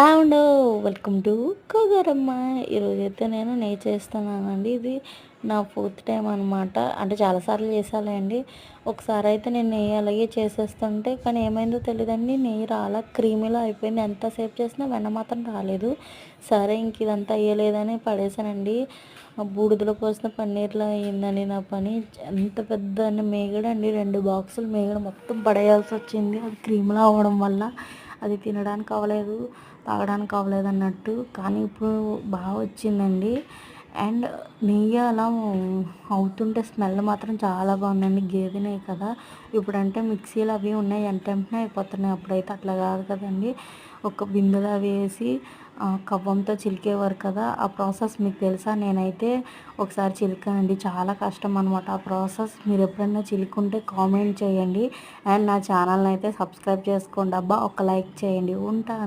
And welcome to కోగరమ్మ ఈరోజైతే నేను నెయ్యి చేస్తున్నానండి. ఇది నా ఫోర్త్ టైం అనమాట అంటే చాలాసార్లు చేసాలండి ఒకసారి అయితే నేను నెయ్యి అలాగే చేసేస్తుంటే కానీ ఏమైందో తెలియదండి నెయ్యి రాలా క్రీమీలో అయిపోయింది. ఎంతసేపు చేసినా వెన్న మాత్రం రాలేదు. సరే ఇంక ఇదంతా అయ్యలేదని పడేసానండి బూడిదలో పోసిన పన్నీర్లో అయ్యిందండి నా పని. ఎంత పెద్ద మేగడండి రెండు బాక్సులు మేగడ మొత్తం పడేయాల్సి వచ్చింది అది క్రీమ్లో అవ్వడం వల్ల. అది తినడానికి అవ్వలేదు తాగడానికి అవ్వలేదు అన్నట్టు. కానీ ఇప్పుడు బాగా వచ్చిందండి. అండ్ నెయ్యి అలా అవుతుంటే స్మెల్ మాత్రం చాలా బాగుందండి. గేదె నెయ్యి కదా. ఇప్పుడంటే మిక్సీలు అవి ఉన్నాయి ఎంత వెంటనే అయిపోతున్నాయి. అప్పుడైతే అట్లా కాదు కదండి. ఒక బిందెలో వేసి కవ్వంతో చిలికేవారు కదా. ఆ ప్రాసెస్ మీకు తెలుసా? నేనైతే ఒకసారి చిలికానండి. చాలా కష్టం అనమాట ఆ ప్రాసెస్. మీరు ఎప్పుడైనా చిలుకుంటే కామెంట్ చేయండి. అండ్ నా ఛానల్ని అయితే సబ్స్క్రైబ్ చేసుకోండి. అబ్బా ఒక లైక్ చేయండి. ఉంటాను.